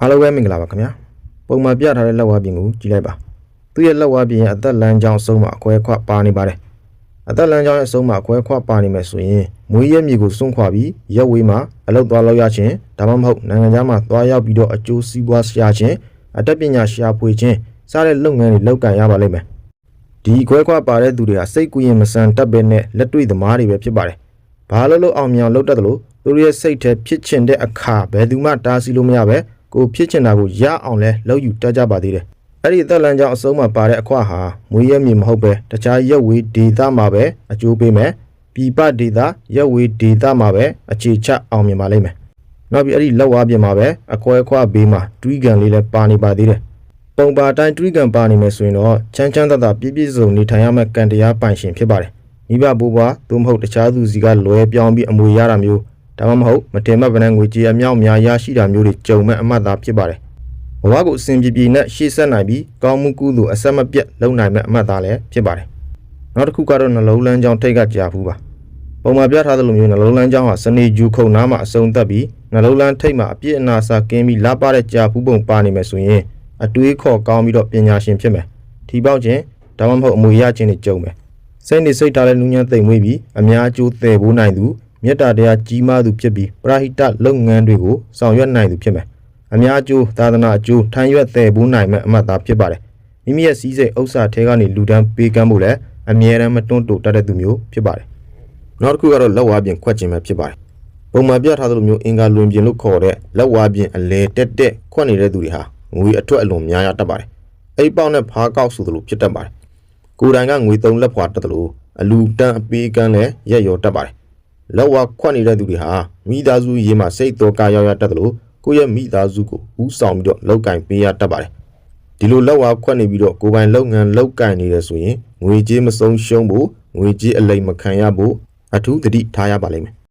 အားလုံးပဲမင်္ဂလာပါခင်ဗျာပုံမှန်ပြထားတဲ့လက်ဝါးပြင်ကိုကြည့်လိုက်ပါသူ့ရဲ့လက်ဝါးပြင်ရဲ့အသက်လမ်းကြောင်းအဆုံးမှာအခွဲခွပါနေပါတယ်အသက်လမ်းကြောင်းရဲ့အဆုံးမှာအခွဲခွပါနေမယ်ဆိုရင်မွေးရဲမြေကိုစွန့်ခွာပြီးရက်ဝေးမှာအလောက်သွားလောက်ရခြင်းဒါမှမဟုတ်နိုင်ငံခြားမှာသွားရောက်ပြီးတော့အကျိုးစီးပွားရှာခြင်းအတတ်ပညာရှာဖွေခြင်းစတဲ့လုပ်ငန်းတွေလုပ်ကင်ရပါလိမ့်မယ်ဒီခွဲခွပါတဲ့သူတွေဟာစိတ်ကူးရင်မဆန်တတ်ပဲနဲ့လက်တွေ့သမားတွေပဲဖြစ်ပါတယ်ဘာလို့လို့အောင်မြင်အောင်လုပ်တတ်တယ်လို့သူတို့ရဲ့စိတ်ထဲဖြစ်ချင်တဲ့အခါဘယ်သူမှတားဆီးလို့မရပဲ ကိုဖြစ်ချင်တာကိုရအောင်လဲလုပ်ယူတတ်ကြပါသေးတယ်။အဲ့ဒီအသက်လမ်းကြောင်းအစုံမှာပါတဲ့အခွဟာမွေးရဲမြေမဟုတ်ပဲတခြားရက်ဝေးဒေတာမှာပဲအကျိုးပေးမယ်။ပြည်ပဒေတာရက်ဝေးဒေတာမှာပဲအခြေချအောင်မြင်ပါလိမ့်မယ်။နောက်ပြီးအဲ့ဒီလက်ဝါးပြင်မှာပဲအခွဲအခွာဘေးမှာတွေးကန်လေးလည်းပါနေပါသေးတယ်။ပုံပါတိုင်းတွေးကန်ပါနေမယ်ဆိုရင်တော့ချမ်းချမ်းသာသာပြည့်ပြည့်စုံနေထိုင်ရမယ့်ကံတရားပိုင်ရှင်ဖြစ်ပါတယ်။မိဘဘိုးဘွားသို့မဟုတ်တခြားသူစီကလွဲပြောင်းပြီးအမွေရတာမျိုး ဒါမှမဟုတ်မတင်မဲ့ဗနငွေကြေးအမြောက်များရရှိတာမျိုးတွေကြုံမဲ့အမှတ်သားဖြစ်ပါတယ်။ဘဝကိုအစဉ်ပြေပြေနဲ့ရှေ့ဆက်နိုင်ပြီးကောင်းမှုကုသိုလ်အဆက်မပြတ်လုပ်နိုင်မဲ့အမှတ်သားလည်းဖြစ်ပါတယ်။နောက်တစ်ခုကတော့နှလုံးလန်းကြောင်းထိတ်ကကြာဘူးပါ။ပုံမှန်ပြထားသလိုမျိုးနှလုံးလန်းကြောင်းဟာစနေဂျူခုံနားမှာအစုံသက်ပြီးနှလုံးလန်းထိတ်မှာအပြည့်အနာစာကင်းပြီးလာပတဲ့ကြာဘူးပုံပါနေမယ်ဆိုရင်အတွေးခေါ်ကောင်းပြီးတော့ပညာရှင်ဖြစ်မယ်။ထီပေါက်ခြင်းဒါမှမဟုတ်အမွေရခြင်းတွေကြုံမယ်။စိတ်နေစိတ်ထားလည်းနူးညံ့သိမ်မွေ့ပြီးအများအကျိုးသယ်ဖို့နိုင်သူ မေတ္တာတရားကြီးမားသူဖြစ်ပြီးပရဟိတလုပ်ငန်းတွေကိုဆောင်ရွက်နိုင်သူဖြစ်မယ်။အများအကျိုးသာသနာအကျိုးထမ်းရွက်သယ်ဖို့နိုင်မဲ့အမှတ်သားဖြစ်ပါတယ်။မိမိရဲ့စီးစိမ်ဥစ္စာထဲကနေလူတန်းပေးကမ်းဖို့လည်းအမြဲတမ်းမတွန့်တိုတတ်တဲ့သူမျိုးဖြစ်ပါတယ်။နောက်တစ်ခုကတော့လက်ဝါးပြင်ခွက်ခြင်းပဲဖြစ်ပါတယ်။ပုံမှန်ပြထားသလိုမျိုးအင်္ဂါလွင်ပြင်လို့ခေါ်တဲ့လက်ဝါးပြင်အလဲတက်တက်ခွက်နေတဲ့သူတွေဟာငွေအထွတ်အလွန်များရတတ်ပါတယ်။အိပ်ပေါက်နဲ့ဖားကောက်ဆိုသလိုဖြစ်တတ်ပါတယ်။ကိုယ်တိုင်ကငွေသုံးလက်ဖွာတက်တယ်လို့အလူတန်းအပေးကမ်းလည်းရက်ရောတတ်ပါတယ်။ လက်ဝါးခွက်နေတဲ့သူတွေဟာမိသားစုရေးမှာစိတ်တော်ကရောက်ရတတ်တယ်လို့ကိုယ့်ရဲ့မိသားစုကိုဥဆောင်ပြီးတော့လောက်ကင်ပေးရတတ်ပါတယ်။ဒီလိုလက်ဝါးခွက်နေပြီးတော့ကိုယ်ပိုင်လုပ်ငန်းလောက်ကင်နေတယ်ဆိုရင်ငွေကြေးမဆုံးရှုံးဖို့ငွေကြေးအလိမ်မခံရဖို့အထူးသတိထားရပါလိမ့်မယ်